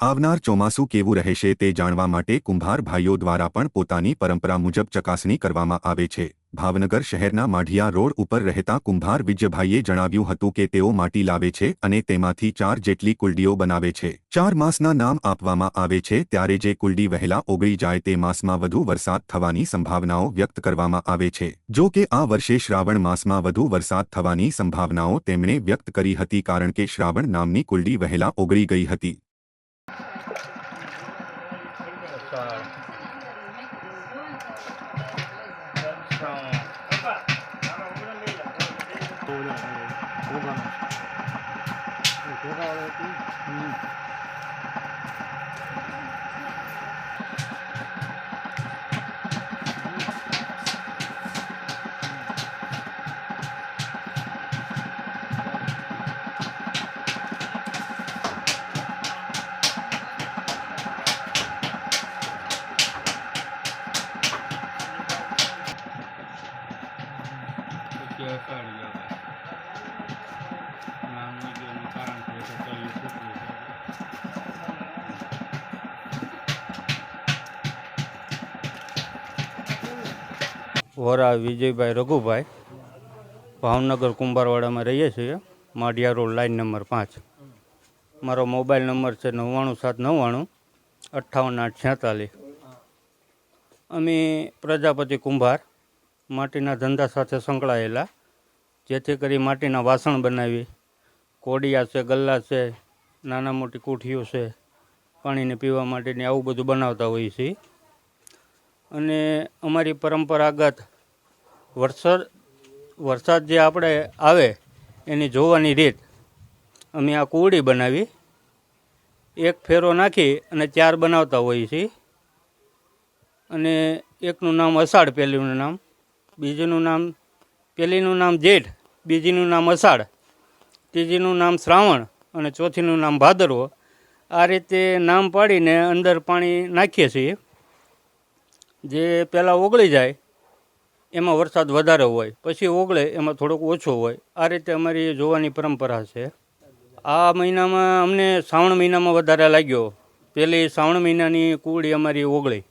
આવનાર ચોમાસું કેવું રહેશે તે જાણવા માટે કુંભાર ભાઈઓ દ્વારા પણ પોતાની પરંપરા મુજબ ચકાસણી કરવામાં આવે છે. ભાવનગર શહેરના માઢિયા રોડ ઉપર રહેતા કુંભાર વિજયભાઈએ જણાવ્યું હતું કે તેઓ માટી લાવે છે અને તેમાંથી ચાર જેટલી કુલડીઓ બનાવે છે. ચાર માસના નામ આપવામાં આવે છે ત્યારે જે કુલડી વહેલા ઓગળી જાય તે માસમાં વધુ વરસાદ થવાની સંભાવનાઓ વ્યક્ત કરવામાં આવે છે. જો કે આ વર્ષે શ્રાવણ માસમાં વધુ વરસાદ થવાની સંભાવનાઓ તેમણે વ્યક્ત કરી હતી કારણ કે શ્રાવણ નામની કુલડી વહેલા ઓગળી ગઈ હતી અષાઢ પછી વરા વિજયભાઈ રઘુભાઈ. ભાવનગર કુંભારવાડામાં રહીએ છીએ. માઢિયા રોડ લાઈન નંબર પાંચ. મારો મોબાઈલ નંબર છે નવ્વાણું સાત નવ્વાણું અઠ્ઠાવન આઠ છેતાલીસ. અમે પ્રજાપતિ કુંભાર માટીના ધંધા સાથે સંકળાયેલા. જેથી કરી માટીના વાસણ બનાવી. કોડિયા છે, ગલ્લા છે, નાના મોટી કોઠીઓ છે. પાણીને પીવા માટેની આવું બધું બનાવતા હોઈએ છીએ. અને અમારી પરંપરાગત વરસાદ વરસાદ જે આપણે આવે એની જોવાની રીત અમે આ કુવડી બનાવી. એક ફેરો નાખી અને ચાર બનાવતા હોઈએ છીએ. અને એકનું નામ અષાઢ, પહેલીનું નામ. બીજીનું નામ, પહેલીનું નામ જેઠ, બીજીનું નામ અષાઢ, ત્રીજીનું નામ શ્રાવણ અને ચોથીનું નામ ભાદરવો. આ રીતે નામ પાડીને અંદર પાણી નાખીએ છીએ. જે પહેલાં ઓગળી જાય, એમાં વરસાદ વધારે હોય, પછી ઓગળે, એમાં થોડોક ઓછો હોય. આ રીતે અમારી જોવાની પરંપરા છે. આ મહિનામાં અમને શ્રાવણ મહિનામાં વધારે લાગ્યો. પહેલી શ્રાવણ મહિનાની કુળી અમારી ઓગળી.